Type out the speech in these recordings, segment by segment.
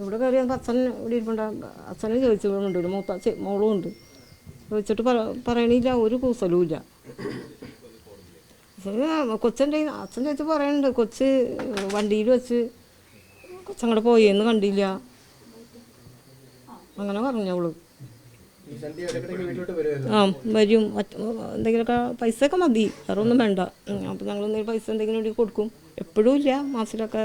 ഇവിടെ കയറി വന്നപ്പോൾ അച്ഛൻ ഇവിടെ ഇരിപ്പുണ്ട്. അച്ഛനെ ചോദിച്ചിട്ടുണ്ട് ഒരു മൂത്ത മോളും ഉണ്ട് ചോദിച്ചിട്ട് പറ പറയണില്ല ഒരു കൂസലും ഇല്ല. കൊച്ചന്റെ അച്ഛൻ ചോദിച്ച് പറയുന്നുണ്ട് കൊച്ച് വണ്ടിയിൽ വെച്ച് കൊച്ചങ്ങോട്ട് പോയെന്ന് കണ്ടില്ല. അങ്ങനെ പറഞ്ഞു അവൾ. ഈ സന്ധ്യ ഇടയ്ക്കിടയ്ക്ക് ആ വരും. എന്തെങ്കിലുമൊക്കെ പൈസ ഒക്കെ മതി വേറെ ഒന്നും വേണ്ട അപ്പം ഞങ്ങൾ എന്തെങ്കിലും പൈസ എന്തെങ്കിലും കൊടുക്കും. എപ്പോഴും ഇല്ല മാസത്തിലൊക്കെ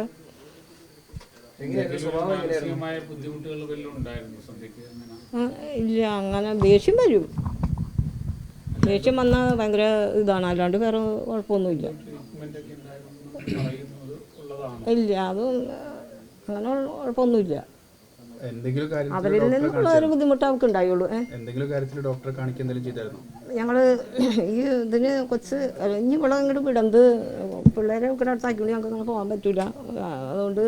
ഇല്ല അങ്ങനെ ദേഷ്യം വരും. ദേഷ്യം വന്നാൽ ഭയങ്കര ഇതാണ്. അല്ലാണ്ട് വേറെ കുഴപ്പമൊന്നുമില്ല. ട്രീറ്റ്മെന്റ് ഒക്കെ ഉണ്ടായിരുന്നു പറയുന്നത് ഉള്ളതാണ്? ഇല്ല അത് അങ്ങനെ കുഴപ്പമൊന്നുമില്ല. എന്തെങ്കിലും കാര്യത്തിൽ അവരിൽ നിന്നുള്ള ഒരു ബുദ്ധിമുട്ട് അവർക്ക് ഉണ്ടായുള്ളൂ ഞങ്ങൾ എന്തെങ്കിലും കാര്യത്തിൽ ഡോക്ടറെ കാണിക്കുക എന്തെങ്കിലും ചെയ്തായിരുന്നു? ഞങ്ങൾ ഈ ഇതിന് കൊച്ച് ഇനി ഇവിടെ ഇങ്ങോട്ട് വിടന്ത് പിള്ളേരെ ഇവിടെ അടുത്താക്കി ഞങ്ങൾക്ക് അങ്ങനെ പോകാൻ പറ്റൂല. അതുകൊണ്ട്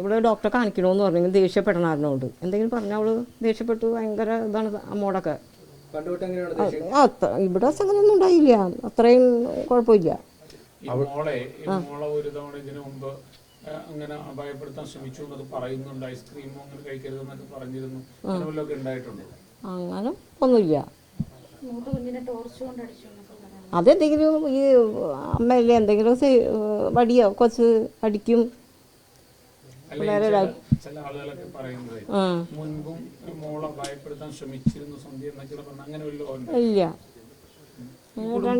ഇവിടെ ഡോക്ടറെ കാണിക്കണമെന്ന് പറഞ്ഞു. ദേഷ്യപ്പെടണമായിരുന്നോണ്ട് എന്തെങ്കിലും പറഞ്ഞാൽ അവൾ ദേഷ്യപ്പെട്ടു. ഭയങ്കര ഇതാണ് അമ്മോടൊക്കെ ഇവിടെ അങ്ങനെയൊന്നും ഉണ്ടായില്ല. അത്രയും കുഴപ്പമില്ല. മോളെ മോളെ ഒരു തവണ ഇതിനു മുമ്പ് അങ്ങനെ ഭയപ്പെടുത്താൻ ശ്രമിച്ചു എന്നത് പറയുന്നുണ്ട്. ഐസ്ക്രീമോ അങ്ങനെ കഴിക്കരുതെന്നൊക്കെ പറഞ്ഞിരുന്നു. അങ്ങനെ ഉണ്ടായിട്ടുണ്ട്? അങ്ങനെ ഒന്നുമില്ല. കുഞ്ഞിനെ ടോർച്ച് കൊണ്ട് അടിച്ചു എന്നൊക്കെ അതെന്തെങ്കിലും ഈ അമ്മയല്ലേ എന്തെങ്കിലും വടിയോ കൊച്ച് അടിക്കും. അല്ലെങ്കിൽ ചില ചില ആളുകളൊക്കെ പറയുന്നത് മുൻപും മോളെ ഭയപ്പെടുത്താൻ ശ്രമിച്ചിരുന്നു സന്ധ്യ എന്നൊക്കെ പറഞ്ഞ അങ്ങനെ ഇല്ല.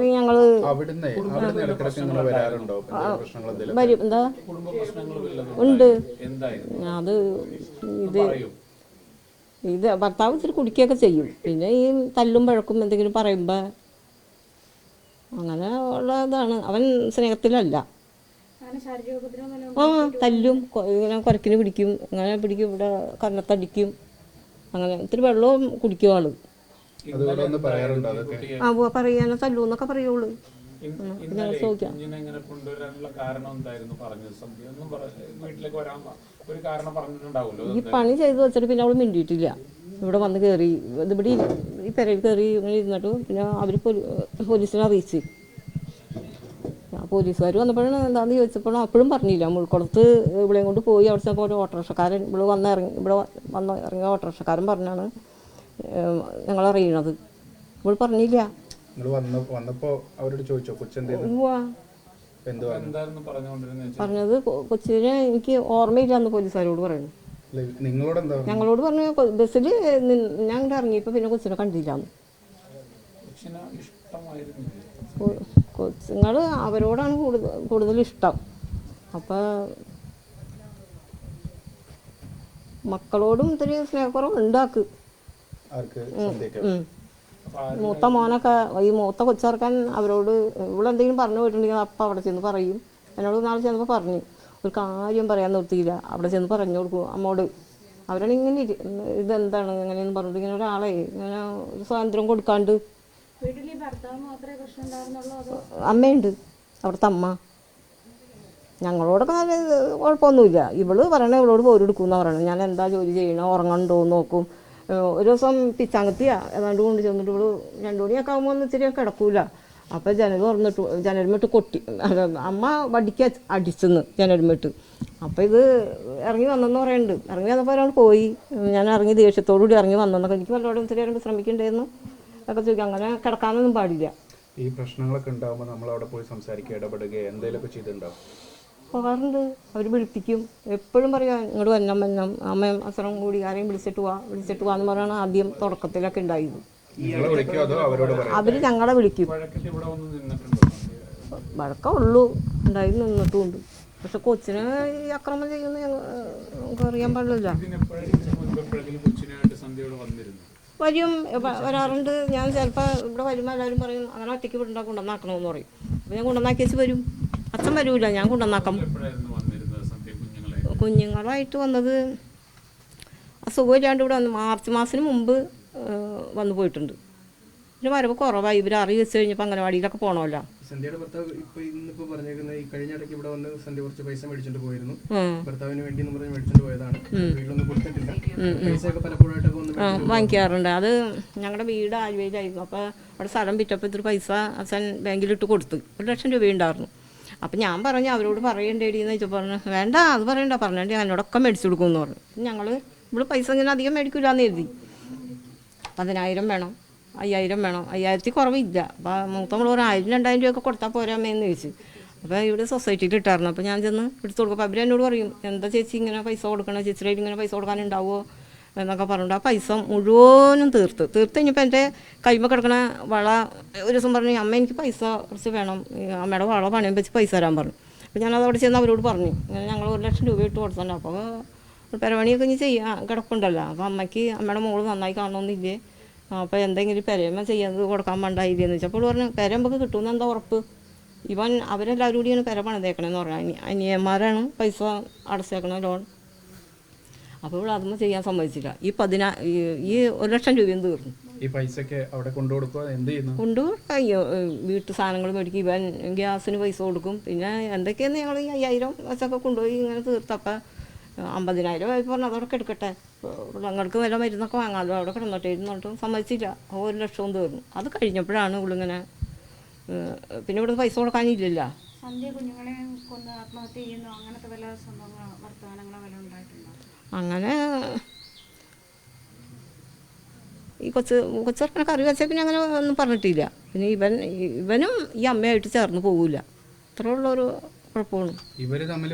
ഞങ്ങൾ വരും. എന്താ? ഉണ്ട്. അത് ഇത് ഇത് ഭർത്താവ് ഇത്തിരി കുടിക്കുകയൊക്കെ ചെയ്യും. പിന്നെ ഈ തല്ലും പഴക്കും എന്തെങ്കിലും പറയുമ്പോൾ അങ്ങനെ ഉള്ള ഇതാണ്. അവൻ സ്നേഹത്തിലല്ല. ആ തല്ലും ഇങ്ങനെ കുരക്കിന് പിടിക്കും. അങ്ങനെ പിടിക്കും ഇവിടെ കണ്ണത്തടിക്കും. അങ്ങനെ ഇത്തിരി വെള്ളവും കുടിക്കും ആൾ. ആ പറയാന പറയാനോ തല്ലു എന്നൊക്കെ പറയുള്ളൂ ഈ പണി ചെയ്ത് വെച്ചിട്ട് പിന്നെ അവൾ മിണ്ടിയിട്ടില്ല. ഇവിടെ വന്ന് കയറി ഇതിവിടെ ഈ പെരയിൽ കയറി ഇങ്ങനെ ഇരുന്നിട്ട് പിന്നെ അവർ പോലീസിനെ അറിയിച്ച്. പോലീസുകാർ വന്നപ്പോഴാണ് എന്താണെന്ന് ചോദിച്ചപ്പോഴും അപ്പോഴും പറഞ്ഞില്ല. മുൾക്കുളത്ത് ഇവിടെയും കൊണ്ട് പോയി അവിടെ ചെന്നപ്പോൾ ഒരു ഓട്ടോറിക്ഷക്കാരൻ ഇവിടെ വന്ന് ഇറങ്ങി ഇവിടെ വന്ന് ഇറങ്ങിയ ഓട്ടോറിക്ഷക്കാരൻ പറഞ്ഞാണ് ഞങ്ങൾ അറിയണത് ഇവിടെ പറഞ്ഞില്ല. പറഞ്ഞത് കൊ- കൊച്ചിനെ എനിക്ക് ഓർമ്മയില്ലാന്ന് പോലീസുകാരോട് പറയുന്നു. അല്ല, നിങ്ങളോട് എന്താ ഞങ്ങളോട് പറഞ്ഞു ബസ്സിൽ ഞാൻ ഇങ്ങോട്ട് ഇറങ്ങിയപ്പോൾ പിന്നെ കൊച്ചിനെ കണ്ടില്ല കൊച്ചുങ്ങൾ അവരോടാണ് കൂടുതൽ കൂടുതൽ ഇഷ്ടം. അപ്പോൾ മക്കളോടും ഇത്തിരി സ്നേഹക്കുറവ് ഉണ്ടാക്ക് മൂത്ത മോനൊക്കെ ഈ മൂത്ത കൊച്ചിറക്കാൻ അവരോട് ഇവളെന്തെങ്കിലും പറഞ്ഞു പോയിട്ടുണ്ടെങ്കിൽ അപ്പം അവിടെ ചെന്ന് പറയും. എന്നോട് നാളെ ചെന്നപ്പോൾ പറഞ്ഞു. ഒരു കാര്യം പറയാൻ നിർത്തിയില്ല. അവിടെ ചെന്ന് പറഞ്ഞു കൊടുക്കും. അമ്മോട് അവരാണ് ഇങ്ങനെ ഇതെന്താണ്? ഇങ്ങനെയെന്ന് പറഞ്ഞിട്ട് ഇങ്ങനെ ഒരാളെ ഇങ്ങനെ ഒരു സ്വാതന്ത്ര്യം കൊടുക്കാണ്ട് അമ്മയുണ്ട്. അവിടുത്തെ അമ്മ. ഞങ്ങളോടൊക്കെ നല്ല കുഴപ്പമൊന്നുമില്ല. ഇവൾ പറയണ ഇവളോട് പോരെടുക്കുമെന്ന് പറയണത് ഞാൻ എന്താ ജോലി ചെയ്യണോ? ഉറങ്ങണ്ടോ നോക്കും. ഒരു ദിവസം പിച്ചാങ്കത്തിയാ. ഏതാണ്ട് കൊണ്ട് ചെന്നിട്ട് ഇവൾ രണ്ടു മണിയൊക്കെ ആകുമ്പോൾ ഒന്ന് ഇച്ചിരി കിടക്കൂല. അപ്പം ജനൽ തുറന്നിട്ട്. ജനൽമിട്ട് കൊട്ടി. അമ്മ വടിക്ക് അടിച്ചെന്ന് ജനൽമിട്ട് അപ്പം ഇത് ഇറങ്ങി വന്നെന്ന് പറയുന്നുണ്ട് ഇറങ്ങി വന്നപ്പോൾ ഒരാൾ പോയി. ഞാൻ ഇറങ്ങി ദേഷ്യത്തോടു കൂടി ഇറങ്ങി വന്നെന്നൊക്കെ എനിക്ക് വല്ലവരും ഇത്തിരി നേരം വിശ്രമിക്കണ്ടായിരുന്നു. ഒക്കെ ചോദിക്കും അങ്ങനെ കിടക്കാനൊന്നും പാടില്ല. ഈ പ്രശ്നങ്ങളൊക്കെ ഉണ്ടാവുമ്പോൾ നമ്മൾ അവിടെ പോയി സംസാരിക്കുക ഇടപെടുക എന്തെങ്കിലുമൊക്കെ ചെയ്തിട്ടുണ്ടാവും? പോകാറുണ്ട്. അവർ വിളിപ്പിക്കും. എപ്പോഴും പറയാം ഇങ്ങോട്ട് വന്നം വന്നം. അമ്മയും അസറും കൂടി ആരെയും വിളിച്ചിട്ട് പോവാ വിളിച്ചിട്ട് പോവാന്ന് പറയണ ആദ്യം തുടക്കത്തിലൊക്കെ ഉണ്ടായിരുന്നു അവർ ഞങ്ങളെ വിളിക്കും? ഉള്ളൂ. ഉണ്ടായി നിന്നിട്ടുമുണ്ട്. പക്ഷെ കൊച്ചിനെ ഈ അക്രമം ചെയ്യുന്ന ഞങ്ങൾ അറിയാൻ പാടില്ല വരും. വരാറുണ്ട്. ഞാൻ ചിലപ്പോൾ ഇവിടെ വരുമ്പോൾ എല്ലാവരും പറയും അങ്ങനെ ഒറ്റയ്ക്ക് വിടണ്ട കൊണ്ടുവന്നാക്കണമെന്ന് പറയും. അപ്പോൾ ഞാൻ കൊണ്ടുവന്നാക്കി വെച്ച് വരും. അച്ഛൻ വരൂല ഞാൻ കൊണ്ടുവന്നാക്കാം. കുഞ്ഞുങ്ങളായിട്ട്? വന്നത് അസുഖമില്ലാണ്ട് ഇവിടെ വന്ന് മാർച്ച് മാസത്തിന് മുമ്പ് വന്നു പോയിട്ടുണ്ട്. പിന്നെ വരുമ്പോൾ കുറവായി. ഇവർ അറിയിച്ചു കഴിഞ്ഞപ്പോൾ കഴിഞ്ഞപ്പോൾ അംഗനവാടിയിലൊക്കെ പോകണമല്ലോ സന്ധ്യയുടെ ഭർത്താവ് ഇപ്പൊ ഇന്നിപ്പോ പറഞ്ഞേക്കുന്ന ഈ കഴിഞ്ഞ ഇടയ്ക്ക് ഇവിടെ വന്ന് സന്ധ്യ കുറച്ച് പൈസ മേടിച്ചിട്ട് പോയിരുന്നു. ഭർത്താവിന് വേണ്ടി എന്ന് പറഞ്ഞ് മേടിച്ചിട്ട് പോയതാണ്. വീട്ടിലൊന്നും കൊടുത്തിട്ടില്ല. പൈസയൊക്കെ പലപ്പോഴായിട്ടൊക്കെ ഒന്ന് വാങ്ങിക്കാറുണ്ട്. അത് ഞങ്ങളുടെ വീട് ആലുവയിലായിരുന്നു അപ്പൊ അവിടെ സ്ഥലം വിറ്റപ്പോൾ ഇത്തിരി പൈസ അച്ഛൻ ബാങ്കിലിട്ട് കൊടുത്തു. ഒരു ലക്ഷം രൂപ ഉണ്ടായിരുന്നു. അപ്പം ഞാൻ പറഞ്ഞു അവരോട് പറയണ്ടേടി എന്ന് വെച്ചാൽ പറഞ്ഞു വേണ്ട അത് പറയണ്ട. പറഞ്ഞിട്ട് എന്നോടൊക്കെ മേടിച്ചു കൊടുക്കുമെന്ന് പറഞ്ഞു. ഞങ്ങൾ ഇവിടെ പൈസ ഇങ്ങനെ അധികം മേടിക്കില്ലാന്ന് കരുതി. പതിനായിരം വേണം. അയ്യായിരം വേണം. അയ്യായിരത്തി കുറവില്ല. അപ്പോൾ മൂത്ത നമ്മൾ ഒരു ആയിരം രണ്ടായിരം രൂപയൊക്കെ കൊടുത്താൽ പോരാമേന്ന് ചോദിച്ചു. അപ്പോൾ ഇവിടെ സൊസൈറ്റിയിൽ ഇട്ടായിരുന്നു അപ്പോൾ ഞാൻ ചെന്ന് എടുത്തു കൊടുക്കും. അപ്പോൾ അവരെന്നോട് പറയും എന്താ ചേച്ചി ഇങ്ങനെ പൈസ കൊടുക്കണം? ചേച്ചിയുടെ ഇങ്ങനെ പൈസ കൊടുക്കാനുണ്ടാവുമോ എന്നൊക്കെ പറഞ്ഞിട്ട് ആ പൈസ മുഴുവനും തീർത്ത്. തീർത്ത് കഴിഞ്ഞപ്പോൾ എന്റെ കൈമ കിടക്കണ വള ഒരു ദിവസം പറഞ്ഞു അമ്മ എനിക്ക് പൈസ കുറച്ച് വേണം. അമ്മയുടെ വള പണയം വെച്ച് പൈസ തരാൻ പറഞ്ഞു. അപ്പോൾ ഞാനത് അവിടെ ചെന്ന് അവരോട് പറഞ്ഞു. ഇങ്ങനെ ഞങ്ങൾ ഒരു ലക്ഷം രൂപ ഇട്ട് കൊടുത്തിട്ടുണ്ട്. അപ്പോൾ പെരവണിയൊക്കെ ഇനി ചെയ്യാൻ കിടപ്പുണ്ടല്ലോ. അപ്പോൾ അമ്മയ്ക്ക് അമ്മയുടെ മോൾ നന്നായി കാണണമെന്നില്ലേ അപ്പോൾ എന്തെങ്കിലും പെരയമ്മ ചെയ്യാൻ കൊടുക്കാൻ വേണ്ടായില്ലെന്ന് വെച്ചപ്പോൾ പറഞ്ഞു പെര നമുക്ക് കിട്ടുമെന്ന് എന്താ ഉറപ്പ്? ഇവൻ അവരെല്ലാവരും കൂടിയാണ് പെര പണിതേക്കണമെന്ന് പറഞ്ഞു. അനി അനിയന്മാരാണ് പൈസ അടച്ചേക്കണ ലോൺ. അപ്പോൾ ഇവിടെ അതൊന്നും ചെയ്യാൻ സമ്മതിച്ചില്ല. ഈ പതിനാ ഈ- ഒരു ലക്ഷം രൂപയും തീർന്നു. ഈ പൈസക്ക് അവിടെ കൊണ്ടു കൊടുക്കുക എന്ത് ചെയ്യുന്നു? വീട്ടു സാധനങ്ങൾ മേടിക്കും. ഇവൻ ഗ്യാസിന് പൈസ കൊടുക്കും. പിന്നെ എന്തൊക്കെയാണ് ഞങ്ങൾ ഈ അയ്യായിരം വെച്ചൊക്കെ കൊണ്ടുപോയി ഇങ്ങനെ തീർത്തപ്പോൾ അമ്പതിനായിരം ആയി പറഞ്ഞു അതോടൊക്കെ എടുക്കട്ടെ. ഞങ്ങൾക്ക് വല്ല മരുന്നൊക്കെ വാങ്ങാമല്ലോ അവിടെ കിടന്നോട്ടെ? ഇരുന്നോട്ടും? സമ്മതിച്ചില്ല. ഒരു ലക്ഷവും തീർന്നു. അത് കഴിഞ്ഞപ്പോഴാണ് ഇവളിങ്ങനെ പിന്നെ ഇവിടെ പൈസ കൊടുക്കാനില്ലല്ല. സന്ധ്യ കുഞ്ഞുങ്ങളെ ആത്മഹത്യ ചെയ്യുന്നു? അങ്ങനത്തെ വല്ല സംഭവങ്ങളോ വർത്തമാനങ്ങളോ വല്ല അങ്ങനെ ഈ കൊച്ച് കൊച്ചെറുക്കനെ കറി വെച്ചാൽ പിന്നെ അങ്ങനെ ഒന്നും പറഞ്ഞിട്ടില്ല. പിന്നെ ഇവൻ ഇവനും ഈ അമ്മയായിട്ട് ചേർന്ന് പോകില്ല അത്ര ഉള്ളൊരു കുഴപ്പമാണ്. ഇവർ തമ്മിൽ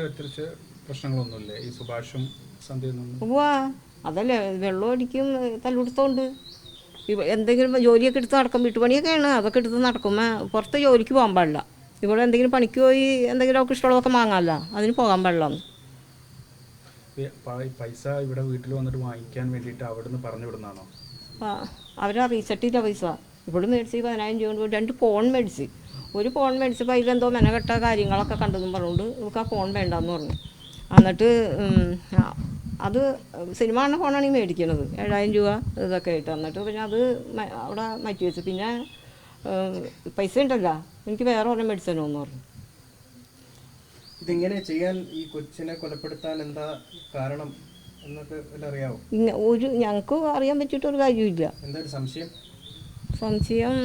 പ്രശ്നങ്ങളൊന്നുമില്ലേ? ഈ സുഭാഷും സന്ധ്യ അതല്ലേ വെള്ളം അടിക്കും തല്ലുകൊടുത്തോണ്ട് എന്തെങ്കിലും ജോലിയൊക്കെ എടുത്ത് നടക്കും വീട്ടുപണിയൊക്കെയാണ്. അതൊക്കെ എടുത്ത് നടക്കുമ്പോൾ പുറത്ത് ജോലിക്ക് പോകാൻ പാടില്ല. ഇവിടെ എന്തെങ്കിലും പണിക്ക് പോയി എന്തെങ്കിലും അവർക്ക് ഇഷ്ടമുള്ളതൊക്കെ വാങ്ങാമല്ലോ അതിന് പോകാൻ പാടില്ല പൈസ ഇവിടെ വീട്ടിൽ വന്നിട്ട് വാങ്ങിക്കാൻ വേണ്ടിയിട്ട് അവിടുന്ന് പറഞ്ഞു വിടുന്നതാണോ? അവരെ അറിയിച്ചിട്ടില്ല പൈസ. ഇവിടെ മേടിച്ച് പതിനായിരം രൂപ കൊണ്ട് രണ്ട് ഫോൺ മേടിച്ച്. ഒരു ഫോൺ മേടിച്ചപ്പോൾ അതിലെന്തോ മെനകെട്ട കാര്യങ്ങളൊക്കെ കണ്ടതും പറഞ്ഞുകൊണ്ട് നമുക്ക് ആ ഫോൺ വേണ്ടെന്ന് പറഞ്ഞു. എന്നിട്ട് അത് സിനിമ കാണുന്ന ഫോണാണ് ഈ മേടിക്കണത്. ഏഴായിരം രൂപ ഇതൊക്കെ ആയിട്ട്. എന്നിട്ട് പിന്നെ അത് അവിടെ മാറ്റി വെച്ചു. പിന്നെ പൈസ ഉണ്ടല്ലോ. എനിക്ക് വേറെ ഒരെണ്ണം മെഡിസിനോ എന്ന് പറഞ്ഞു. ഇതിങ്ങനെ ചെയ്യാൻ ഈ കൊച്ചിനെ കൊലപ്പെടുത്താൻ എന്താ കാരണം അറിയാവോ? ഒരു ഞങ്ങൾക്ക് അറിയാൻ പറ്റിയിട്ടൊരു കാര്യമില്ല എന്താ ഒരു സംശയം? സംശയം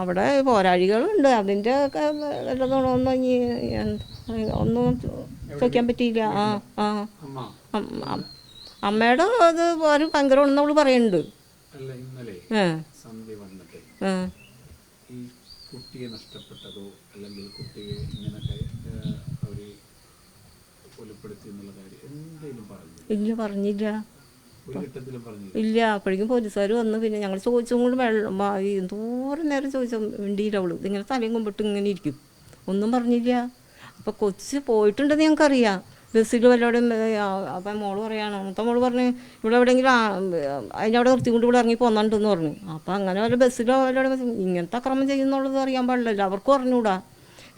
അവിടെ പോരാളികളുണ്ട് അതിന്റെ ഒക്കെ വല്ലതും ഇനി എന്ത്? ഒന്നും ചോദിക്കാൻ പറ്റിയില്ല. ആ ആ. അമ്മയുടെ അത് ഒരു ഭയങ്കരമാണെന്ന് അവൾ പറയുന്നുണ്ട്. കുട്ടിയെ നഷ്ടപ്പെട്ടതോ അല്ലെങ്കിൽ കുട്ടിയെ ഇങ്ങനൊക്കെ അവർ കൊലപ്പെടുത്തി എന്നുള്ള കാര്യം എന്തെങ്കിലും പറഞ്ഞു ഇല്ല പറഞ്ഞില്ല. ഇല്ല അപ്പോഴേക്കും പോലീസുകാർ വന്ന് പിന്നെ ഞങ്ങൾ ചോദിച്ചും കൊണ്ട് വെള്ളം എന്തോരം നേരം ചോദിച്ചു മിണ്ടിയില്ല അവൾ. ഇങ്ങനെ തലയും കൊമ്പിട്ട് ഇങ്ങനെ ഇരിക്കും. ഒന്നും പറഞ്ഞില്ല. അപ്പോൾ കൊച്ച് പോയിട്ടുണ്ടെന്ന് ഞങ്ങൾക്കറിയാം ബസ്സിൽ വല്ലവിടെയും അപ്പം മോൾ പറയാണ് മൂത്ത മോൾ പറഞ്ഞ് ഇവിടെ എവിടെയെങ്കിലും അതിന്റെ അതിനവിടെ നിർത്തിക്കൊണ്ട് ഇവിടെ ഇറങ്ങി പോന്നിട്ടുണ്ടെന്ന് പറഞ്ഞു. അപ്പം അങ്ങനെ വല്ല ബസ്സിലോ വല്ലവിടെ ഇങ്ങനത്തെ അക്രമം ചെയ്യുന്നുള്ളത് അറിയാൻ പാടില്ലല്ലോ അവർക്ക് പറഞ്ഞുകൂടാ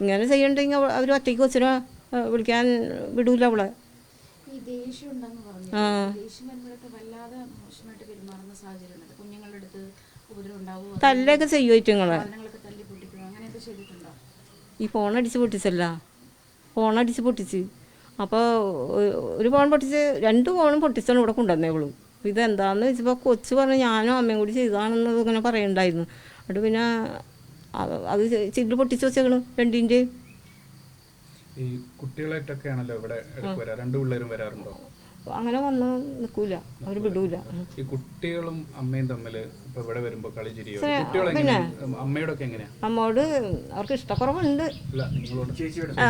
ഇങ്ങനെ ചെയ്യണ്ടെങ്കിൽ അവർ ഒറ്റയ്ക്ക് കൊച്ചിനെ വിളിക്കാൻ വിടൂല അവളെ. ആ. തല്ലൊക്കെ ചെയ്യുമായിട്ട് നിങ്ങളെ ഈ ഫോൺ അടിച്ച് പൊട്ടിച്ചല്ല. ഫോൺ അടിച്ച് പൊട്ടിച്ച്. അപ്പോൾ ഒരു ഫോൺ പൊട്ടിച്ച് രണ്ട് ഫോണും പൊട്ടിച്ചാണ് ഇവിടെ കൊണ്ടുവന്നേ ഇവൾ അപ്പോൾ ഇതെന്താന്ന് വെച്ചപ്പോൾ കൊച്ചു പറഞ്ഞു ഞാനും അമ്മയും കൂടി ചെയ്താണെന്ന് ഇങ്ങനെ പറയുന്നുണ്ടായിരുന്നു എന്നിട്ട് പിന്നെ അത് അത് ചില്ല് പൊട്ടിച്ച് വെച്ചേക്കണു രണ്ടിന്റെ. ഈ കുട്ടികളായിട്ടൊക്കെയാണല്ലോ ഇവിടെ ഇടയ്ക്ക് വരാറ്? രണ്ട് പിള്ളേരും വരാറുണ്ടോ? അങ്ങനെ വന്ന് നിൽക്കൂല അവർ വിടൂല. ഈ കുട്ടികളും അമ്മയും തമ്മിൽ ഇപ്പൊ ഇവിടെ വരുമ്പോ കളി പിന്നെ അമ്മയോടൊക്കെ എങ്ങനെയാ? അമ്മോട് അവർക്ക് ഇഷ്ടക്കുറവുണ്ട്. ആ,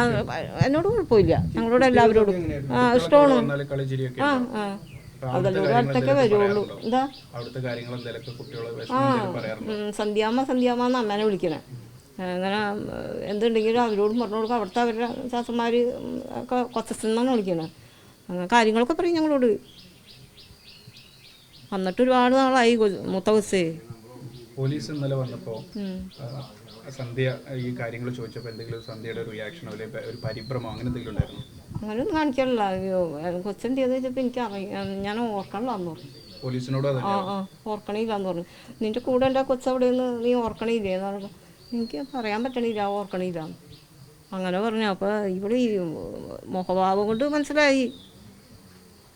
എന്നോട് കുഴപ്പമില്ല. ഞങ്ങളോട് എല്ലാവരോടും. ആ ഇഷ്ടമാണ്. ആ? ആ. എന്തെങ്കിലുമൊക്കെ വരുള്ളൂ? എന്താ? ഉം, സന്ധ്യാമ്മ സന്ധ്യാമ്മ എന്ന് അമ്മേനെ വിളിക്കണേ. അങ്ങനെ എന്തുണ്ടെങ്കിലും അവരോടും പറഞ്ഞു കൊടുക്കും. അവിടുത്തെ അവരുടെ ശാസ്ത്രന്മാർ ഒക്കെ കൊച്ചെന്നാണ് വിളിക്കണേ. അങ്ങനെ കാര്യങ്ങളൊക്കെ പറയും ഞങ്ങളോട്. വന്നിട്ട് ഒരുപാട് നാളായി മൂത്ത കൊച്ചേ പോലീസ് ഇന്നലെ വന്നപ്പോ സന്ധ്യ ഈ കാര്യങ്ങൾ ചോദിച്ചപ്പോൾ എന്തെങ്കിലും സന്ധ്യയുടെ റിയാക്ഷൻ അല്ലെങ്കിൽ ഒരു പരിഭ്രമോ അങ്ങനെ എന്തെങ്കിലും ഉണ്ടായിരുന്നു? അങ്ങനെയൊന്നും കാണിക്കാനില്ല അയ്യോ കൊച്ചെന്ത് വെച്ചപ്പോൾ എനിക്ക് അറിയാം ഞാൻ ഓർക്കണില്ലാന്ന് പറഞ്ഞു. പോലീസിനോട് ആ ആ ഓർക്കണില്ലാന്ന് പറഞ്ഞു. നിന്റെ കൂടെ എന്റെ കൊച്ചവിടെ നിന്ന് നീ ഓർക്കണില്ലേ എന്ന് പറഞ്ഞു എനിക്ക് പറയാൻ പറ്റണില്ല ഓർക്കണില്ല അങ്ങനെ പറഞ്ഞു. അപ്പോൾ ഇവിടെ ഈ മുഖഭാവം കൊണ്ട് മനസ്സിലായി.